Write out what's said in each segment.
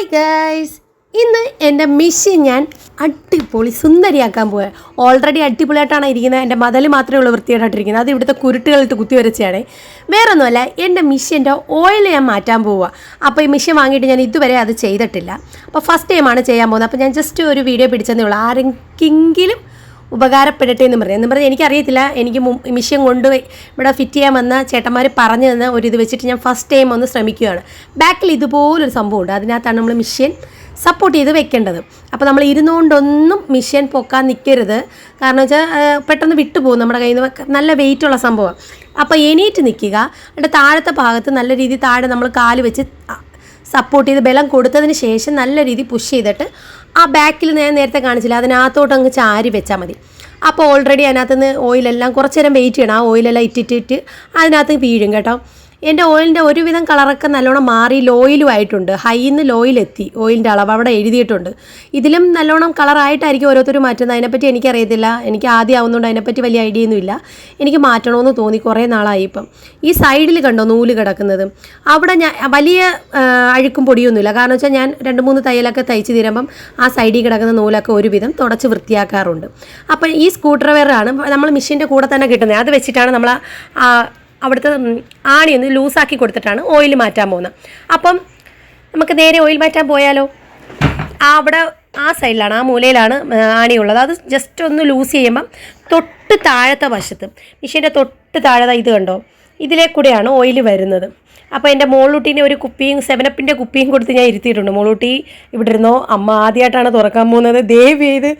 Hi guys ഇന്ന് എന്റെ മിഷി ഞാൻ അടിപൊളി സുന്ദരിയാക്കാൻ പോവാ. ഓൾറെഡി അടിപൊളിയായിട്ടാണ് ഇരിക്കുന്നത്. എന്റെ മതൽ മാത്രമേ ഉള്ളൂ വൃത്തിയായിട്ടിരിക്കുന്നത് അത് ഇവിടുത്തെ കുരുട്ടുകളിട്ട് കുത്തി വരച്ചാണ് വേറെ ഒന്നുമല്ല എന്റെ മിഷ്യന്റെ ഓയിൽ ഞാൻ മാറ്റാൻ പോവുക അപ്പോൾ ഈ മിഷ്യൻ വാങ്ങിയിട്ട് ഞാൻ ഇതുവരെ അത് ചെയ്തിട്ടില്ല. അപ്പോൾ ഫസ്റ്റ് ടൈമാണ് ചെയ്യാൻ പോകുന്നത്. അപ്പോൾ ഞാൻ ജസ്റ്റ് ഒരു വീഡിയോ പിടിച്ചതേ ഉള്ളൂ. ആരെങ്കിലും ഉപകാരപ്പെടട്ടെ എന്ന് പറഞ്ഞു. എന്ന് പറഞ്ഞാൽ എനിക്കറിയത്തില്ല എനിക്ക് മിഷ്യൻ കൊണ്ട് ഇവിടെ ഫിറ്റ് ചെയ്യാൻ വന്ന ചേട്ടന്മാർ പറഞ്ഞു തന്ന ഒരു ഇത് വെച്ചിട്ട് ഞാൻ ഫസ്റ്റ് ടൈം ഒന്ന് ശ്രമിക്കുകയാണ്. ബാക്കിൽ ഇതുപോലൊരു സംഭവമുണ്ട്. അതിനകത്താണ് നമ്മൾ മിഷ്യൻ സപ്പോർട്ട് ചെയ്ത് വെക്കേണ്ടത്. അപ്പോൾ നമ്മൾ ഇരുന്നുകൊണ്ടൊന്നും മിഷ്യൻ പൊക്കാൻ നിൽക്കരുത് കാരണം വെച്ചാൽ പെട്ടെന്ന് വിട്ടുപോകും നമ്മുടെ കയ്യിൽ നിന്ന് നല്ല വെയിറ്റുള്ള സംഭവം. അപ്പോൾ എണീറ്റ് നിൽക്കുക എന്നിട്ട് താഴത്തെ ഭാഗത്ത് നല്ല രീതിയിൽ താഴെ നമ്മൾ കാൽ വെച്ച് സപ്പോർട്ട് ചെയ്ത് ബലം കൊടുത്തതിന് ശേഷം നല്ല രീതി പുഷ് ചെയ്തിട്ട് ആ ബാക്കിൽ ഞാൻ നേരത്തെ കാണിച്ചില്ല അതിനകത്തോട്ട് അങ്ങ് ചാരി വെച്ചാൽ മതി. അപ്പോൾ ഓൾറെഡി അതിനകത്ത് നിന്ന് ഓയിലെല്ലാം കുറച്ച് നേരം വെയിറ്റ് ചെയ്യണം. ആ ഓയിലെല്ലാം ഇറ്റിറ്റിറ്റ് അതിനകത്ത് വീഴും കേട്ടോ. എന്റെ ഓയിലിന്റെ ഒരുവിധം കളറൊക്കെ നല്ലോണം മാറി ലോയിലും ആയിട്ടുണ്ട്. ഹൈന്ന് ലോയിലെത്തി ഓയിലിന്റെ അളവ് അവിടെ എഴുതിയിട്ടുണ്ട്. ഇതിലും നല്ലോണം കളറായിട്ടായിരിക്കും ഓരോരുത്തർ മാറ്റുന്നത്. അതിനെപ്പറ്റി എനിക്കറിയത്തില്ല. എനിക്ക് ആദ്യം ആവുന്നതുകൊണ്ട് അതിനെപ്പറ്റി വലിയ ഐഡിയ ഒന്നും ഇല്ല. എനിക്ക് മാറ്റണമെന്ന് തോന്നി കുറേ നാളായി ഇപ്പം. ഈ സൈഡിൽ കണ്ടോ നൂൽ കിടക്കുന്നത്? അവിടെ ഞാൻ വലിയ അഴുക്കും പൊടിയൊന്നുമില്ല. കാരണം വെച്ചാൽ ഞാൻ രണ്ട് മൂന്ന് തയ്യലൊക്കെ തയ്ച്ച് തീരുമ്പം ആ സൈഡിൽ കിടക്കുന്ന നൂലൊക്കെ ഒരുവിധം തുടച്ച് വൃത്തിയാക്കാറുണ്ട്. അപ്പം ഈ സ്കൂട്ടർ വെയറാണ് നമ്മൾ മെഷീന്റെ കൂടെ തന്നെ കിട്ടുന്നത്. അത് വെച്ചിട്ടാണ് നമ്മൾ ആ അവിടുത്തെ ആണി ഒന്ന് ലൂസാക്കി കൊടുത്തിട്ടാണ് ഓയിൽ മാറ്റാൻ പോകുന്നത്. അപ്പം നമുക്ക് നേരെ ഓയിൽ മാറ്റാൻ പോയാലോ? ആ അവിടെ ആ സൈഡിലാണ് ആ മൂലയിലാണ് ആണി ആണിയുള്ളത് അത് ജസ്റ്റ് ഒന്ന് ലൂസ് ചെയ്യുമ്പം തൊട്ട് താഴത്തെ വശത്ത് മിഷീന്റെ തൊട്ട് താഴത്തെ ഇത് കണ്ടോ? ഇതിലേ കൂടെയാണ് ഓയിൽ വരുന്നത്. അപ്പോൾ എന്റെ മോളൂട്ടീനെ ഒരു കുപ്പിയും സെവനപ്പിന്റെ കുപ്പിയും കൊടുത്ത് ഞാൻ ഇരുത്തിയിട്ടുണ്ട്. മോളൂട്ടി ഇവിടെ ഇരുന്നോ? അമ്മ ആദ്യമായിട്ടാണ് തുറക്കാൻ പോകുന്നത്. ദയവ് ചെയ്ത്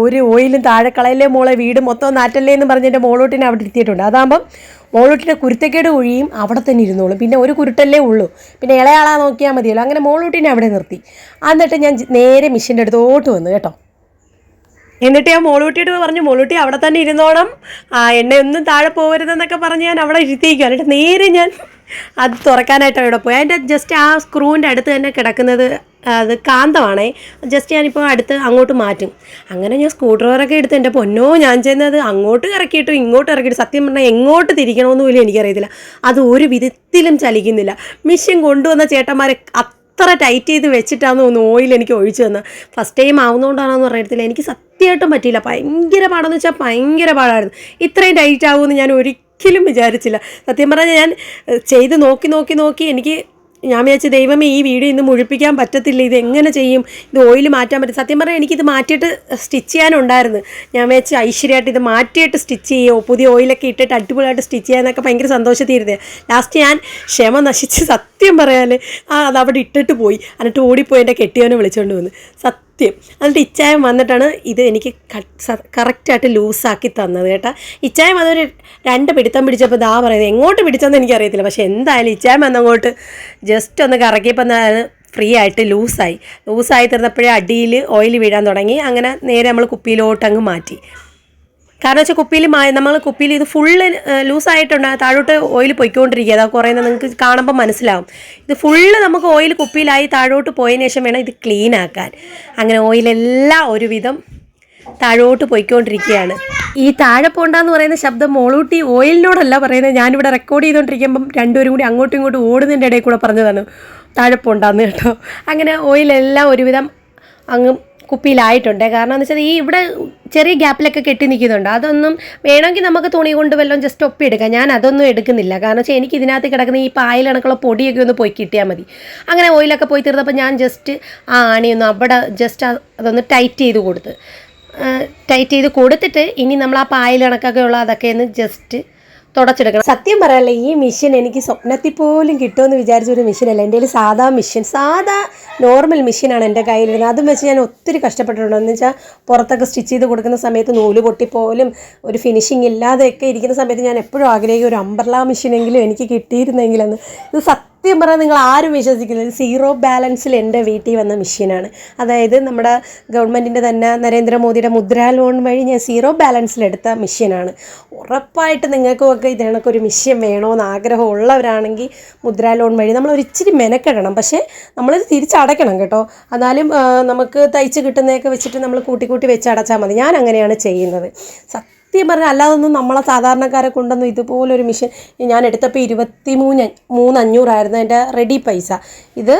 ഒരു ഓയിലും താഴെ കളയല്ലേ മോളെ? വീട് മൊത്തം നാറ്റല്ലേ എന്ന് പറഞ്ഞ് എന്റെ മോളൂട്ടിനെ അവിടെ ഇരുത്തിയിട്ടുണ്ട്. അതാകുമ്പം മോളൂട്ടിന്റെ കുരുത്തക്കേട് ഒഴിയും അവിടെ തന്നെ ഇരുന്നോളും. പിന്നെ ഒരു കുരുട്ടല്ലേ ഉള്ളൂ. പിന്നെ ഇളയാളാ നോക്കിയാൽ മതിയല്ലോ. അങ്ങനെ മോളൂട്ടിനെ അവിടെ നിർത്തി. എന്നിട്ട് ഞാൻ നേരെ മിഷീന്റെ അടുത്തോട്ട് വന്നു കേട്ടോ. എന്നിട്ട് ഞാൻ മോളൂട്ടിയോട് പറഞ്ഞു മോളൂട്ടി അവിടെ തന്നെ ഇരുന്നോണം. ആ എണ്ണയൊന്നും താഴെ പോകരുതെന്നൊക്കെ പറഞ്ഞ് ഞാൻ അവിടെ ഇരുത്തിയിരിക്കുക എന്നിട്ട് നേരെ ഞാൻ അത് തുറക്കാനായിട്ട് അവിടെ പോയി. അതിന്റെ ജസ്റ്റ് ആ സ്ക്രൂവിന്റെ അടുത്ത് തന്നെ കിടക്കുന്നത് അത് കാന്തമാണേ. ജസ്റ്റ് ഞാനിപ്പോൾ അടുത്ത് അങ്ങോട്ട് മാറ്റും. അങ്ങനെ ഞാൻ സ്ക്രൂ ഡ്രൈവറൊക്കെ എടുത്ത് എന്റെ പൊന്നോ ഞാൻ ചെയ്യുന്നത് അങ്ങോട്ട് ഇറക്കിയിട്ടും ഇങ്ങോട്ട് ഇറക്കിയിട്ട് സത്യം പറഞ്ഞാൽ എങ്ങോട്ട് തിരിക്കണമെന്ന് പോലും എനിക്കറിയത്തില്ല. അത് ഒരു വിധത്തിലും ചലിക്കുന്നില്ല. മിഷ്യൻ കൊണ്ടുവന്ന ചേട്ടന്മാരെ അത്ര ടൈറ്റ് ചെയ്ത് വെച്ചിട്ടാന്ന് തോന്നുന്നു ഓയിൽ എനിക്ക് ഒഴിച്ചു തന്നെ. ഫസ്റ്റ് ടൈം ആവുന്നതുകൊണ്ടാണെന്ന് പറയത്തില്ല എനിക്ക് സത്യമായിട്ടും പറ്റിയില്ല. ഭയങ്കര പാടെന്ന് വെച്ചാൽ ഭയങ്കര പാടായിരുന്നു. ഇത്രയും ടൈറ്റ് ആവുമെന്ന് ഞാൻ ഒരിക്കലും വിചാരിച്ചില്ല. സത്യം പറഞ്ഞാൽ ഞാൻ ചെയ്ത് നോക്കി നോക്കി നോക്കി എനിക്ക് ഞാൻ വിചാരിച്ചു ദൈവമേ ഈ വീഡിയോ ഇന്ന് മുഴിപ്പിക്കാൻ പറ്റത്തില്ല. ഇത് എങ്ങനെ ചെയ്യും? ഇത് ഓയിൽ മാറ്റാൻ പറ്റും സത്യം പറഞ്ഞാൽ എനിക്കിത് മാറ്റിയിട്ട് സ്റ്റിച്ച് ചെയ്യാനുണ്ടായിരുന്നു. ഞാൻ വിചാരിച്ചു ഐശ്വര്യമായിട്ട് ഇത് മാറ്റിയിട്ട് സ്റ്റിച്ച് ചെയ്യുമോ പുതിയ ഓയിലൊക്കെ ഇട്ടിട്ട് അടിപൊളിയായിട്ട് സ്റ്റിച്ച് ചെയ്യാനൊക്കെ ഭയങ്കര സന്തോഷത്തിരുന്നത്. ലാസ്റ്റ് ഞാൻ ക്ഷമ നശിച്ച് സത്യം പറയാൻ ആ അത് അവിടെ ഇട്ടിട്ട് പോയി. എന്നിട്ട് ഓടിപ്പോയി എന്റെ കെട്ടിയവനെ വിളിച്ചുകൊണ്ട് വന്ന്. സത്യം എന്നിട്ട് ഇച്ചായം വന്നിട്ടാണ് ഇത് എനിക്ക് കറക്റ്റായിട്ട് ലൂസാക്കി തന്നത് കേട്ടോ. ഇച്ചായം അതൊരു രണ്ട് പിടുത്തം പിടിച്ചപ്പോൾ ദാ പറയുന്നത് എങ്ങോട്ട് പിടിച്ചെന്ന് എനിക്കറിയത്തില്ല. പക്ഷേ എന്തായാലും ഇച്ചായം വന്നങ്ങോട്ട് ജസ്റ്റ് ഒന്ന് കറക്കിയപ്പോൾ അത് ഫ്രീ ആയിട്ട് ലൂസായി. ലൂസായി തീർന്നപ്പോഴേ അടിയിൽ ഓയിൽ വീഴാൻ തുടങ്ങി. അങ്ങനെ നേരെ നമ്മൾ കുപ്പിയിലോട്ട് അങ്ങ് മാറ്റി. കാരണം വെച്ചാൽ കുപ്പിയിൽ നമ്മൾ കുപ്പിയിൽ ഇത് ഫുള്ള് ലൂസായിട്ടുണ്ട് താഴോട്ട് ഓയിൽ പൊയ്ക്കൊണ്ടിരിക്കുക അതാ കുറേ നിങ്ങൾക്ക് കാണുമ്പോൾ മനസ്സിലാവും. ഇത് ഫുള്ള് നമുക്ക് ഓയിൽ കുപ്പിയിലായി താഴോട്ട് പോയതിന് ശേഷം വേണം ഇത് ക്ലീൻ ആക്കാൻ. അങ്ങനെ ഓയിലെല്ലാം ഒരുവിധം താഴോട്ട് പോയിക്കൊണ്ടിരിക്കുകയാണ്. ഈ താഴെ പോണ്ടെന്ന് പറയുന്ന ശബ്ദം മോളൂട്ടി ഓയിലിനോടല്ല പറയുന്നത്. ഞാനിവിടെ റെക്കോർഡ് ചെയ്തുകൊണ്ടിരിക്കുമ്പം രണ്ടുപേരും കൂടി അങ്ങോട്ടും ഇങ്ങോട്ടും ഓടുന്നതിന്റെ ഇടയിൽ കൂടെ പറഞ്ഞതാണ്. താഴെ പോണ്ടാന്ന് കേട്ടോ. അങ്ങനെ ഓയിലെല്ലാം ഒരുവിധം അങ്ങ് കുപ്പിയിലായിട്ടുണ്ട്. കാരണം എന്ന് വെച്ചാൽ ഈ ഇവിടെ ചെറിയ ഗ്യാപ്പിലൊക്കെ കെട്ടി നിൽക്കുന്നുണ്ട്. അതൊന്നും വേണമെങ്കിൽ നമുക്ക് തുണി കൊണ്ട് വല്ലതും ജസ്റ്റ് ഒപ്പിയെടുക്കാം. ഞാൻ അതൊന്നും എടുക്കുന്നില്ല. കാരണം വെച്ചാൽ എനിക്ക് ഇതിനകത്ത് കിടക്കുന്ന ഈ പായൽ പൊടിയൊക്കെ ഒന്ന് പോയി കിട്ടിയാൽ മതി. അങ്ങനെ ഓയിലൊക്കെ പോയി തീർന്നപ്പോൾ ഞാൻ ജസ്റ്റ് ആ ആണിയൊന്ന് അവിടെ ജസ്റ്റ് അതൊന്ന് ടൈറ്റ് ചെയ്ത് കൊടുത്ത്. ടൈറ്റ് ചെയ്ത് കൊടുത്തിട്ട് ഇനി നമ്മൾ ആ പായൽ കണക്കൊക്കെ ഉള്ള അതൊക്കെ ഒന്ന് ജസ്റ്റ് തുടച്ചെടുക്കണം. സത്യം പറയാനല്ല ഈ മിഷൻ എനിക്ക് സ്വപ്നത്തിൽ പോലും കിട്ടുമെന്ന് വിചാരിച്ച ഒരു മിഷനല്ല എന്റെ കയ്യിൽ സാധാ മിഷൻ സാധാ നോർമൽ മിഷനാണ് എന്റെ കയ്യിലിരുന്നത്. അതും വെച്ച് ഞാൻ ഒത്തിരി കഷ്ടപ്പെട്ടിട്ടുണ്ട്. എന്ന് വെച്ചാൽ പുറത്തൊക്കെ സ്റ്റിച്ച് ചെയ്ത് കൊടുക്കുന്ന സമയത്ത് നൂൽ പൊട്ടിപ്പോലും ഒരു ഫിനിഷിംഗ് ഇല്ലാതെയൊക്കെ ഇരിക്കുന്ന സമയത്ത് ഞാൻ എപ്പോഴും ആഗ്രഹിക്കും ഒരു അമ്പർല മെഷീനെങ്കിലും എനിക്ക് കിട്ടിയിരുന്നെങ്കിലെന്ന്. ഇത് സത്യം പറഞ്ഞാൽ നിങ്ങൾ ആരും വിശ്വസിക്കുന്നില്ല. സീറോ ബാലൻസിൽ എന്റെ വീട്ടിൽ വന്ന മെഷീനാണ് അതായത് നമ്മുടെ ഗവൺമെന്റിന്റെ തന്നെ നരേന്ദ്രമോദിയുടെ മുദ്രാ ലോൺ വഴി ഞാൻ സീറോ ബാലൻസിലെടുത്ത മെഷീനാണ് ഉറപ്പായിട്ട് നിങ്ങൾക്കും ഒക്കെ ഇത് കണക്കൊരു മെഷീൻ വേണമെന്ന് ആഗ്രഹമുള്ളവരാണെങ്കിൽ മുദ്രാ ലോൺ വഴി നമ്മൾ ഒരിച്ചിരി മെനക്കെടണം. പക്ഷേ നമ്മളിത് തിരിച്ചടയ്ക്കണം കേട്ടോ. എന്നാലും നമുക്ക് തയ്ച്ച് കിട്ടുന്നതൊക്കെ വെച്ചിട്ട് നമ്മൾ കൂട്ടി കൂട്ടി വെച്ച് അടച്ചാൽ മതി. ഞാൻ അങ്ങനെയാണ് ചെയ്യുന്നത്. സത്യം സത്യം പറഞ്ഞാൽ അല്ലാതൊന്നും നമ്മളെ സാധാരണക്കാരെ കൊണ്ടൊന്നും ഇതുപോലൊരു മിഷൻ ഞാൻ എടുത്തപ്പോൾ ഇരുപത്തി മൂന്ന് മൂന്ന് അഞ്ഞൂറായിരുന്നു എന്റെ റെഡി പൈസ. ഇത്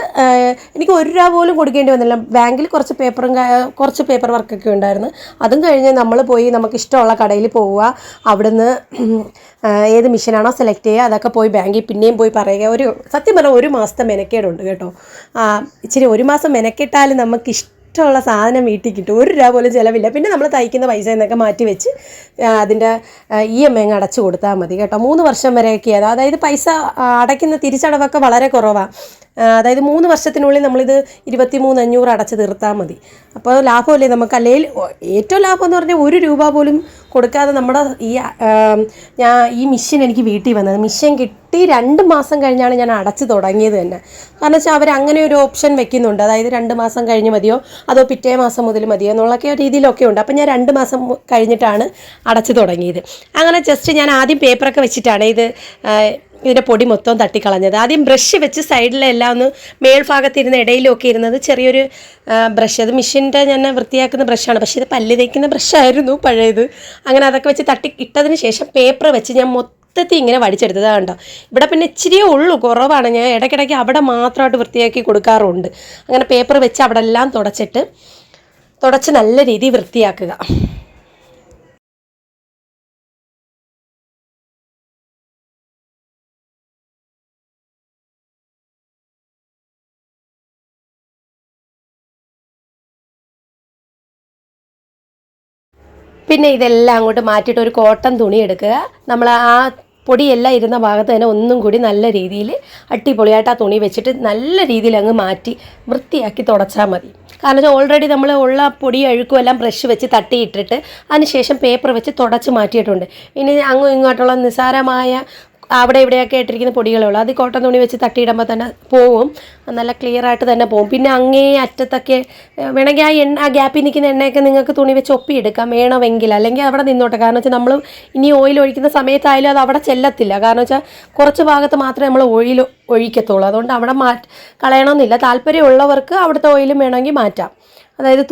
എനിക്ക് ഒരു രൂപ പോലും കൊടുക്കേണ്ടി വന്നില്ല. ബാങ്കിൽ കുറച്ച് പേപ്പറും കുറച്ച് പേപ്പർ വർക്കൊക്കെ ഉണ്ടായിരുന്നു. അതും കഴിഞ്ഞ് നമ്മൾ പോയി നമുക്ക് ഇഷ്ടമുള്ള കടയിൽ പോവുക. അവിടുന്ന് ഏത് മിഷനാണോ സെലക്ട് ചെയ്യുക അതൊക്കെ പോയി ബാങ്കിൽ പിന്നെയും പോയി പറയുക. ഒരു സത്യം പറഞ്ഞാൽ ഒരു മാസത്തെ മെനക്കേടുണ്ട് കേട്ടോ. ഇച്ചിരി ഒരു മാസം മെനക്കെട്ടാലും നമുക്ക് ഇഷ്ടമുള്ള സാധനം വീട്ടിൽ കിട്ടും. ഒരു രൂപ പോലും ചിലവില്ല. പിന്നെ നമ്മൾ തയ്ക്കുന്ന പൈസ എന്നൊക്കെ മാറ്റി വെച്ച് അതിന്റെ ഇ എം ഐ അടച്ചു കൊടുത്താൽ മതി കേട്ടോ. മൂന്ന് വർഷം വരെയൊക്കെ അത് അതായത് പൈസ അടയ്ക്കുന്ന തിരിച്ചടവൊക്കെ വളരെ കുറവാണ് അതായത് മൂന്ന് വർഷത്തിനുള്ളിൽ നമ്മളിത് ഇരുപത്തി മൂന്ന് അഞ്ഞൂറ് അടച്ച് തീർത്താൽ മതി. അപ്പോൾ ലാഭമല്ലേ നമുക്ക്? അല്ലെങ്കിൽ ഏറ്റവും ലാഭം എന്ന് പറഞ്ഞാൽ ഒരു രൂപ പോലും കൊടുക്കാതെ നമ്മുടെ ഈ ഞാൻ ഈ മിഷ്യൻ എനിക്ക് വീട്ടിൽ വന്നത്. മിഷ്യൻ കിട്ടി രണ്ട് മാസം കഴിഞ്ഞാണ് ഞാൻ അടച്ചു തുടങ്ങിയത് തന്നെ. കാരണം വെച്ചാൽ അവർ അങ്ങനെ ഒരു ഓപ്ഷൻ വെക്കുന്നുണ്ട്. അതായത് രണ്ട് മാസം കഴിഞ്ഞ് മതിയോ? അതോ പിറ്റേ മാസം മുതൽ മതിയോ? എന്നുള്ളൊക്കെ രീതിയിലൊക്കെ ഉണ്ട്. അപ്പോൾ ഞാൻ രണ്ട് മാസം കഴിഞ്ഞിട്ടാണ് അടച്ചു തുടങ്ങിയത്. അങ്ങനെ ജസ്റ്റ് ഞാൻ ആദ്യം പേപ്പറൊക്കെ വെച്ചിട്ടാണ് ഇത് ഇതിന്റെ പൊടി മൊത്തം തട്ടിക്കളഞ്ഞത്. ആദ്യം ബ്രഷ് വെച്ച് സൈഡിലെല്ലാം ഒന്ന് മേൽഭാഗത്തിരുന്ന് ഇടയിലൊക്കെ ഇരുന്നത് ചെറിയൊരു ബ്രഷ് അത് മിഷീന്റെ ഞാൻ വൃത്തിയാക്കുന്ന ബ്രഷാണ് പക്ഷേ ഇത് പല്ല് തേക്കുന്ന ബ്രഷായിരുന്നു പഴയത്. അങ്ങനെ അതൊക്കെ വെച്ച് തട്ടി ഇട്ടതിന് ശേഷം പേപ്പർ വെച്ച് ഞാൻ മൊത്തത്തിൽ ഇങ്ങനെ വടിച്ചെടുത്തത്. കണ്ടോ? ഇവിടെ പിന്നെ ഇച്ചിരിയേ ഉള്ളൂ കുറവാണ്. ഞാൻ ഇടയ്ക്കിടയ്ക്ക് അവിടെ മാത്രമായിട്ട് വൃത്തിയാക്കി കൊടുക്കാറുണ്ട്. അങ്ങനെ പേപ്പർ വെച്ച് അവിടെ എല്ലാം തുടച്ചിട്ട് തുടച്ച് നല്ല രീതിയിൽ വൃത്തിയാക്കുക. പിന്നെ ഇതെല്ലാം അങ്ങോട്ട് മാറ്റിയിട്ട് ഒരു കോട്ടൺ തുണി എടുക്കുക. നമ്മൾ ആ പൊടിയെല്ലാം ഇരുന്ന ഭാഗത്ത് തന്നെ ഒന്നും കൂടി നല്ല രീതിയിൽ അട്ടിപൊളിയായിട്ട് ആ തുണി വെച്ചിട്ട് നല്ല രീതിയിൽ അങ്ങ് മാറ്റി വൃത്തിയാക്കി തുടച്ചാൽ മതി. കാരണം വെച്ചാൽ ഓൾറെഡി നമ്മൾ ഉള്ള പൊടി അഴുക്കും എല്ലാം ബ്രഷ് വെച്ച് തട്ടിയിട്ടിട്ട് അതിനുശേഷം പേപ്പർ വെച്ച് തുടച്ച് മാറ്റിയിട്ടുണ്ട്. ഇനി അങ്ങും ഇങ്ങോട്ടുള്ള നിസ്സാരമായ അവിടെ ഇവിടെയൊക്കെ ഇട്ടിരിക്കുന്ന പൊടികളേ ഉള്ളൂ അത് കോട്ടൺ തുണി വെച്ച് തട്ടിയിടുമ്പോൾ തന്നെ പോവും. നല്ല ക്ലിയർ ആയിട്ട് തന്നെ പോവും. പിന്നെ അങ്ങേ അറ്റത്തൊക്കെ വേണമെങ്കിൽ ആ എണ്ണ ആ ഗ്യാപ്പിൽ നിൽക്കുന്ന എണ്ണയൊക്കെ നിങ്ങൾക്ക് തുണി വെച്ച് ഒപ്പിയെടുക്കാം. വേണമെങ്കിൽ. അല്ലെങ്കിൽ അവിടെ നിന്നോട്ടെ. കാരണം വെച്ചാൽ നമ്മൾ ഇനി ഓയിൽ ഒഴിക്കുന്ന സമയത്തായാലും അത് അവിടെ ചെല്ലത്തില്ല. കാരണം വെച്ചാൽ കുറച്ച് ഭാഗത്ത് മാത്രമേ നമ്മൾ ഓയിൽ ഒഴിക്കത്തുള്ളൂ. അതുകൊണ്ട് അവിടെ മാറ്റ് കളയണമെന്നില്ല. താല്പര്യമുള്ളവർക്ക് അവിടുത്തെ ഓയിലും വേണമെങ്കിൽ മാറ്റാം. അതായത്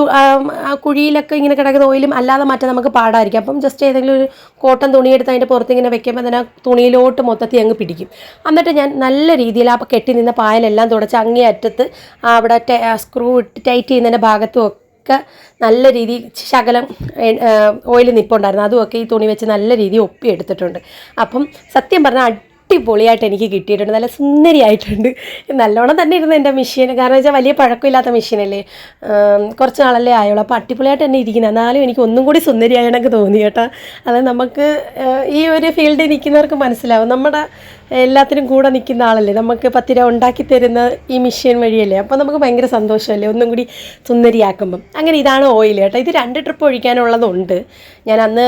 ആ കുഴിയിലൊക്കെ ഇങ്ങനെ കിടക്കുന്ന ഓയിലും അല്ലാതെ മാറ്റാൻ നമുക്ക് പാടായിരിക്കും. അപ്പം ജസ്റ്റ് ഏതെങ്കിലും ഒരു കോട്ടൺ തുണിയെടുത്ത് അതിന്റെ പുറത്ത് ഇങ്ങനെ വെക്കുമ്പോൾ തന്നെ തുണിയിലോട്ട് മൊത്തത്തിൽ അങ്ങ് പിടിക്കും. എന്നിട്ട് ഞാൻ നല്ല രീതിയിൽ ആ കെട്ടി നിന്ന പായലെല്ലാം തുടച്ച് അങ്ങേ അറ്റത്ത് അവിടെ സ്ക്രൂ ഇട്ട് ടൈറ്റ് ചെയ്യുന്നതിന്റെ ഭാഗത്തും ഒക്കെ നല്ല രീതിയിൽ ശകലം ഓയിൽ നിൽപ്പുണ്ടായിരുന്നു അതുമൊക്കെ ഈ തുണി വെച്ച് നല്ല രീതിയിൽ ഒപ്പി എടുത്തിട്ടുണ്ട് അപ്പം സത്യം പറഞ്ഞാൽ അടിപൊളിയായിട്ട് എനിക്ക് കിട്ടിയിട്ടുണ്ട്. നല്ല സുന്ദരിയായിട്ടുണ്ട്. നല്ലോണം തന്നെ ഇരുന്നു എന്റെ മെഷീൻ കാരണം വെച്ചാൽ വലിയ പഴക്കമില്ലാത്ത മെഷീനല്ലേ കുറച്ച് നാളല്ലേ ആയുള്ളൂ. അപ്പോൾ അടിപൊളിയായിട്ട് തന്നെ ഇരിക്കുന്നത് എന്നാലും എനിക്ക് ഒന്നും കൂടി സുന്ദരിയായണക്ക് തോന്നി കേട്ടോ. അത് നമുക്ക് ഈ ഒരു ഫീൽഡിൽ നിൽക്കുന്നവർക്ക് മനസ്സിലാവും. നമ്മുടെ എല്ലാത്തിനും കൂടെ നിൽക്കുന്ന ആളല്ലേ? നമുക്ക് പത്ത് രൂപ ഉണ്ടാക്കി തരുന്ന ഈ മെഷീൻ വഴിയല്ലേ? അപ്പോൾ നമുക്ക് ഭയങ്കര സന്തോഷമല്ലേ? ഒന്നും കൂടി സുന്ദരിയാക്കുമ്പം. അങ്ങനെ ഇതാണ് ഓയിൽ കേട്ടോ. ഇത് രണ്ട് ട്രിപ്പ് ഒഴിക്കാനുള്ളതുണ്ട്. ഞാൻ അന്ന്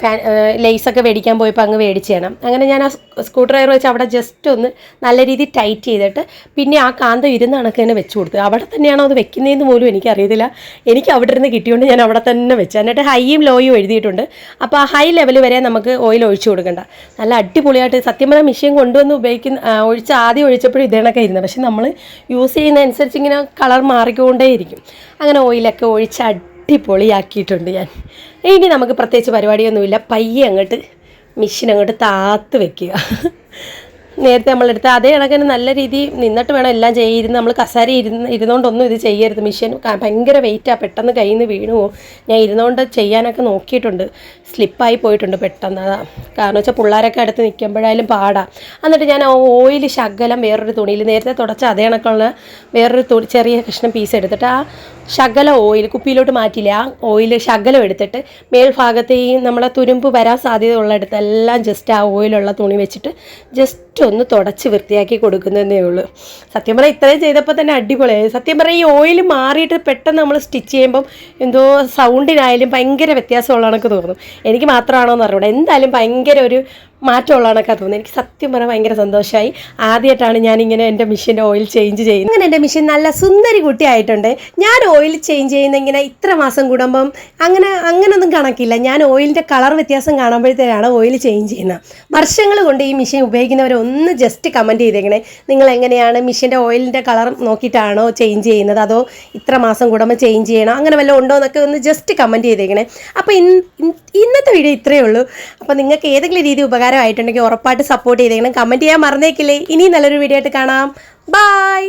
ഫാൻ ലേസൊക്കെ മേടിക്കാൻ പോയപ്പോൾ അങ്ങ് മേടിച്ചേണം അങ്ങനെ ഞാൻ ആ സ്ക്രൂ ഡ്രൈവർ വെച്ച് അവിടെ ജസ്റ്റ് ഒന്ന് നല്ല രീതിയിൽ ടൈറ്റ് ചെയ്തിട്ട് പിന്നെ ആ കാന്തം ഇരുന്ന് കണക്ക് തന്നെ വെച്ച് കൊടുത്തു. അവിടെ തന്നെയാണോ അത് വെക്കുന്നതെന്ന് പോലും എനിക്കറിയത്തില്ല. എനിക്ക് അവിടെ ഇരുന്ന് കിട്ടിയോണ്ട് ഞാൻ അവിടെ തന്നെ വെച്ചു. എന്നിട്ട് ഹൈയും ലോയും എഴുതിയിട്ടുണ്ട്. അപ്പോൾ ആ ഹൈ ലെവൽ വരെ നമുക്ക് ഓയിൽ ഒഴിച്ചു കൊടുക്കണ്ട. നല്ല അടിപൊളിയായിട്ട് സത്യം പറഞ്ഞാൽ മെഷീൻ കൊണ്ടുവന്ന് ഉപയോഗിക്കുന്ന ഒഴിച്ച് ആദ്യം ഒഴിച്ചപ്പോഴും ഇതേണൊക്കെ ഇരുന്നത് പക്ഷെ നമ്മൾ യൂസ് ചെയ്യുന്ന അനുസരിച്ച് ഇങ്ങനെ കളർ മാറിക്കൊണ്ടേയിരിക്കും. അങ്ങനെ ഓയിലൊക്കെ ഒഴിച്ച് അടിപൊളിയാക്കിയിട്ടുണ്ട് ഞാൻ. ഇനി നമുക്ക് പ്രത്യേകിച്ച് പരിപാടിയൊന്നുമില്ല. പയ്യെ അങ്ങോട്ട് മെഷീൻ അങ്ങോട്ട് താത്ത് വെക്കുക. നേരത്തെ നമ്മളെടുത്ത അതേ കണക്കിന് നല്ല രീതി നിന്നിട്ട് വേണം എല്ലാം ചെയ്യിരുന്ന് നമ്മൾ കസാര ഇരുന്ന് ഇരുന്നുകൊണ്ടൊന്നും ഇത് ചെയ്യരുത്. മിഷൻ ഭയങ്കര വെയിറ്റാണ് പെട്ടെന്ന് കയ്യിൽ നിന്ന് വീണു പോകും ഞാൻ ഇരുന്നുകൊണ്ട് ചെയ്യാനൊക്കെ നോക്കിയിട്ടുണ്ട്. സ്ലിപ്പായി പോയിട്ടുണ്ട് പെട്ടെന്ന്. കാരണം വെച്ചാൽ പിള്ളേരൊക്കെ അടുത്ത് നിൽക്കുമ്പോഴായാലും പാടാം. എന്നിട്ട് ഞാൻ ഓയിൽ ശകലം വേറൊരു തുണിയിൽ നേരത്തെ തുടച്ച അതേ കണക്കുള്ള വേറൊരു തുണി ചെറിയ കഷ്ണം പീസ് എടുത്തിട്ട് ആ ശകല ഓയിൽ കുപ്പിയിലോട്ട് മാറ്റിയില്ല. ആ ഓയിൽ ശകലം എടുത്തിട്ട് മേൽഭാഗത്ത് ഈ നമ്മളെ തുരുമ്പ് വരാൻ സാധ്യത ഉള്ളിടത്തെല്ലാം ജസ്റ്റ് ആ ഓയിലുള്ള തുണി വെച്ചിട്ട് ജസ്റ്റ് ഒന്ന് തുടച്ച് വൃത്തിയാക്കി കൊടുക്കുന്നതേ ഉള്ളൂ. സത്യം പറഞ്ഞാൽ ഇത്രയും ചെയ്തപ്പോൾ തന്നെ അടിപൊളിയായി സത്യം പറഞ്ഞാൽ ഈ ഓയിൽ മാറിയിട്ട് പെട്ടെന്ന് നമ്മൾ സ്റ്റിച്ച് ചെയ്യുമ്പം എന്തോ സൗണ്ടിനായാലും ഭയങ്കര വ്യത്യാസമുള്ള കണക്ക് തോന്നും എനിക്ക് മാത്രമാണോ എന്ന് അറിയണം എന്തായാലും ഭയങ്കര ഒരു മാറ്റമുള്ളതാണൊക്കെ തോന്നുന്നത് എനിക്ക് സത്യം പറഞ്ഞാൽ ഭയങ്കര സന്തോഷമായി ആദ്യമായിട്ടാണ് ഞാനിങ്ങനെ എന്റെ മെഷീന്റെ ഓയിൽ ചേഞ്ച് ചെയ്യുന്നത്. അങ്ങനെ എന്റെ മെഷീൻ നല്ല സുന്ദരി കുട്ടിയായിട്ടുണ്ട് ഞാൻ ഓയിൽ ചേഞ്ച് ചെയ്യുന്ന ഇങ്ങനെ ഇത്ര മാസം കൂടുമ്പം അങ്ങനെ അങ്ങനൊന്നും കണക്കില്ല. ഞാൻ ഓയിലിന്റെ കളർ വ്യത്യാസം കാണുമ്പോഴത്തേക്കാണ് ഓയിൽ ചേഞ്ച് ചെയ്യുന്നത്. വർഷങ്ങൾ കൊണ്ട് ഈ മെഷീൻ ഉപയോഗിക്കുന്നവരൊന്ന് ജസ്റ്റ് കമന്റ് ചെയ്തേക്കണേ. നിങ്ങൾ എങ്ങനെയാണ് മെഷീന്റെ ഓയിലിന്റെ കളർ നോക്കിയിട്ടാണോ ചേഞ്ച് ചെയ്യുന്നത്? അതോ ഇത്ര മാസം കൂടുമ്പോൾ ചേഞ്ച് ചെയ്യണോ? അങ്ങനെ വല്ലതും ഉണ്ടോ എന്നൊക്കെ ഒന്ന് ജസ്റ്റ് കമന്റ് ചെയ്തേക്കണേ. അപ്പോൾ ഇന്നത്തെ വീഡിയോ ഇത്രയേ ഉള്ളൂ. അപ്പോൾ നിങ്ങൾക്ക് ഏതെങ്കിലും രീതി ഉപകാരമായിട്ടുണ്ടെങ്കിൽ ഉറപ്പായിട്ട് സപ്പോർട്ട് ചെയ്തേക്കണം. കമന്റ് ചെയ്യാൻ മറന്നേക്കില്ലേ. ഇനി നല്ലൊരു വീഡിയോ ആയിട്ട് കാണാം. ബായ്